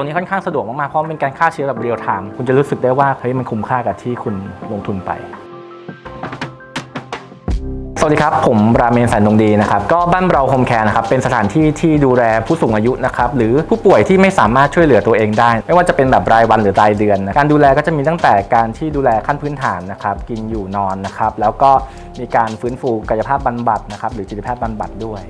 ตัวนี้ค่อนข้างสะดวกมากๆ เพราะมันเป็นการฆ่าเชื้อแบบเรียลไทม์คุณจะรู้สึกได้ว่าเฮ้ยมันคุ้มค่ากับที่คุณลงทุนไปสวัสดีครับ ผมราเมนสันดงดีนะครับก็บ้านเราโฮมแคร์นะครับเป็นสถานที่ที่ดูแลผู้สูงอายุนะครับหรือผู้ป่วยที่ไม่สามารถช่วยเหลือตัวเองได้ ไม่ว่าจะเป็นแบบรายวันหรือรายเดือนนะการดูแลก็จะมีตั้งแต่การที่ดูแลขั้นพื้นฐานนะครับกินอยู่นอนนะครับแล้วก็มีการฟื้นฟูกายภาพบำบัดนะครับหรือจิตแพทย์บำบัดด้วย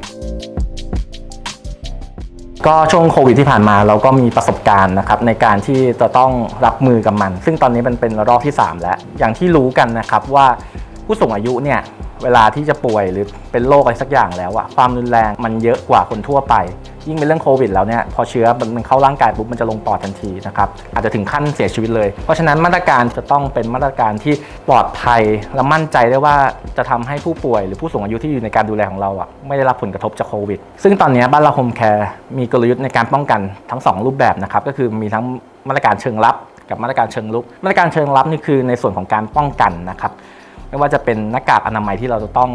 ก็ช่วงโควิดที่ผ่านมาเราก็มีประสบการณ์นะครับในการที่จะต้องรับมือกับมัน ซึ่งตอนนี้มันเป็นรอบที่ 3 แล้ว อย่างที่รู้กันนะครับว่าผู้สูงอายุเนี่ยเวลาที่จะป่วยหรือเป็นโรคอะไรสักอย่างแล้วอะความรุนแรงมันเยอะกว่าคนทั่วไป ยิ่งเป็นเรื่องโควิดแล้วเนี่ยพอเชื้อมันเข้าร่างกายปุ๊บมันจะลงปอดทันทีนะครับอาจจะถึงขั้นเสียชีวิตเลย เพราะฉะนั้นมาตรการจะต้องเป็นมาตรการที่ปลอดภัยและมั่นใจได้ว่าจะทำให้ผู้ป่วยหรือผู้สูงอายุที่อยู่ในการดูแลของเราอะไม่ได้รับผลกระทบจากโควิด ซึ่งตอนนี้บ้านเราโฮมแคร์มีกลยุทธ์ในการป้องกันทั้ง 2 รูปแบบนะครับก็คือมีทั้งมาตรการเชิงรับกับมาตรการเชิงลุก มาตรการเชิงรับนี่คือในส่วนของการป้องกันนะครับไม่ว่าจะเป็นหน้ากากอนามัยที่เราจะต้อง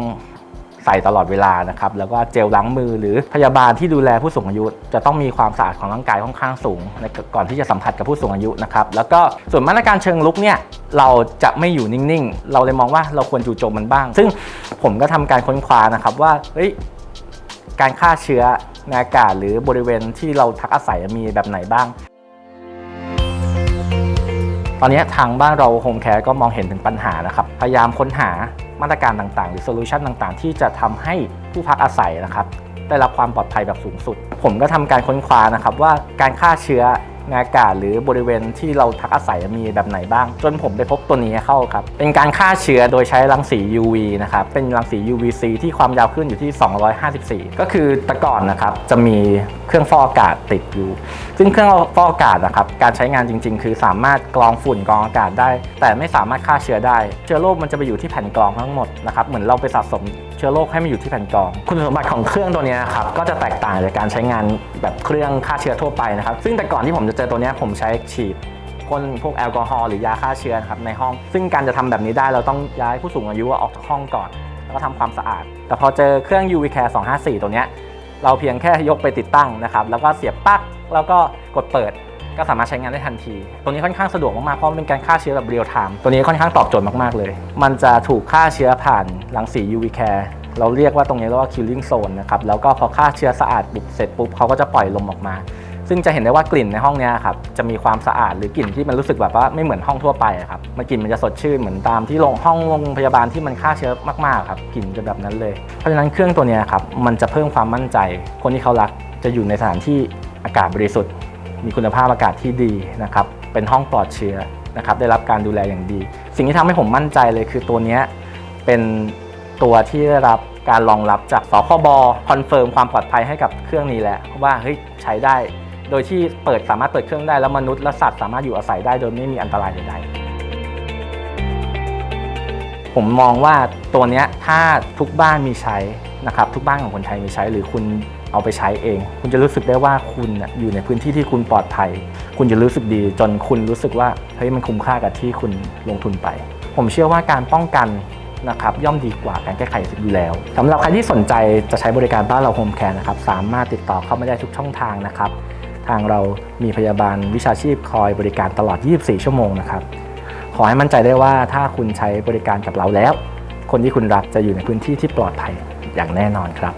ใส่ตลอดเวลานะครับแล้วก็เจลล้างมือหรือพยาบาลที่ดูแลผู้สูงอายุ จะต้องมีความสะอาดของร่างกายค่อนข้างสูงในก่อนที่จะสัมผัสกับผู้สูงอายุนะครับแล้วก็ส่วนมาตรการเชิงลุกเนี่ยเราจะไม่อยู่นิ่งๆ เราเลยมองว่าเราควรจู่โจมมันบ้าง ซึ่งผมก็ทำการค้นคว้านะครับว่าเฮ้ยการฆ่าเชื้อในอากาศหรือบริเวณที่เราพักอาศัยมีแบบไหนบ้าง ตอนนี้ทางบ้านเราโฮมแคร์ก็มองเห็นถึงปัญหานะครับ พยายามค้นหา มาตรการต่างๆ หรือโซลูชันต่างๆ ที่จะทำให้ผู้พักอาศัยนะครับได้รับความปลอดภัยแบบสูงสุด ผมก็ทำการค้นคว้านะครับว่าการฆ่าเชื้อ ในอากาศหรือบริเวณที่เราพักอาศัยมีแบบไหนบ้าง จนผมไปพบตัวนี้เข้าครับ เป็นการฆ่าเชื้อโดยใช้รังสี UV นะครับ เป็นรังสี UVC ที่ความยาวคลื่นอยู่ที่ 254 ก็คือแต่ก่อนนะครับจะมีเครื่องฟอกอากาศติดอยู่ ซึ่งเครื่องฟอกอากาศนะครับการใช้งานจริง ๆ คือสามารถกรองฝุ่นกรองอากาศได้ แต่ไม่สามารถฆ่าเชื้อได้ เชื้อโรคมันจะไปอยู่ที่แผ่นกรองทั้งหมดนะครับเหมือนเราไปสะสม เชื้อโรคให้มันอยู่ที่แผ่นกรอง คุณสมบัติของเครื่องตัวนี้ครับก็จะแตกต่างจากการใช้งานแบบเครื่องฆ่าเชื้อทั่วไปนะครับ ซึ่งแต่ก่อนที่ผมจะเจอตัวนี้ผมใช้ฉีดพ่นพวกแอลกอฮอล์หรือยาฆ่าเชื้อครับในห้อง ซึ่งการจะทำแบบนี้ได้เราต้องย้ายผู้สูงอายุออกจากห้องก่อน แล้วก็ทำความสะอาด แต่พอเจอเครื่อง UV Care 254 ตัวนี้เราเพียงแค่ยกไปติดตั้งนะครับแล้วก็เสียบปลั๊กแล้วก็กดเปิด ก็สามารถใช้งานได้ทันที ตัวนี้ค่อนข้างสะดวกมากๆ เพราะมันเป็นการฆ่าเชื้อแบบเรียลไทม์ตัวนี้ค่อนข้างตอบโจทย์มากๆเลย มันจะถูกฆ่าเชื้อผ่านรังสี UV Care เราเรียกว่าตรงนี้เรียกว่า killing zone นะครับ แล้วก็พอฆ่าเชื้อสะอาดปุ๊บเสร็จปุ๊บเขาก็จะปล่อยลมออกมา ซึ่งจะเห็นได้ว่ากลิ่นในห้องนี้ครับ จะมีความสะอาดหรือกลิ่นที่มันรู้สึกแบบว่าไม่เหมือนห้องทั่วไปครับ มันกลิ่นมันจะสดชื่นเหมือนตามที่โรงห้องโรงพยาบาลที่มันฆ่าเชื้อมากๆครับ กลิ่นจะแบบนั้นเลย เพราะฉะนั้นเครื่องตัวนี้ครับ มันจะเพิ่มความมั่นใจ คนที่เขารักจะอยู่ในสถานที่อากาศบริสุทธิ์ มีคุณภาพอากาศที่ดีนะครับเป็นห้องปลอดเชื้อนะครับได้รับการดูแลอย่างดี สิ่งที่ทำให้ผมมั่นใจเลยคือตัวนี้เป็นตัวที่ได้รับการรองรับจากสคบคอนเฟิร์มความปลอดภัยให้กับเครื่องนี้แล้วว่าเฮ้ยใช้ได้ โดยที่เปิดสามารถเปิดเครื่องได้แล้วมนุษย์และสัตว์สามารถอยู่อาศัยได้โดยไม่มีอันตรายใดๆ ผมมองว่าตัวนี้ถ้าทุกบ้านมีใช้นะครับทุกบ้านของคนไทยมีใช้ หรือคุณเอาไปใช้เอง คุณจะรู้สึกได้ว่าคุณอยู่ในพื้นที่ที่คุณปลอดภัย คุณจะรู้สึกดี จนคุณรู้สึกว่าเฮ้ยมันคุ้มค่ากับที่คุณลงทุนไป ผมเชื่อว่าการป้องกันนะครับย่อมดีกว่าการแก้ไขอยู่แล้วสำหรับใครที่สนใจจะใช้บริการบ้านเราโฮมแคร์นะครับสามารถติดต่อเข้ามาได้ทุกช่องทางนะครับ ทางเรามีพยาบาลวิชาชีพคอยบริการตลอด 24 ชั่วโมงนะครับ ขอให้มั่นใจได้ว่าถ้าคุณใช้บริการกับเราแล้ว คนที่คุณรักจะอยู่ในพื้นที่ที่ปลอดภัยอย่างแน่นอนครับ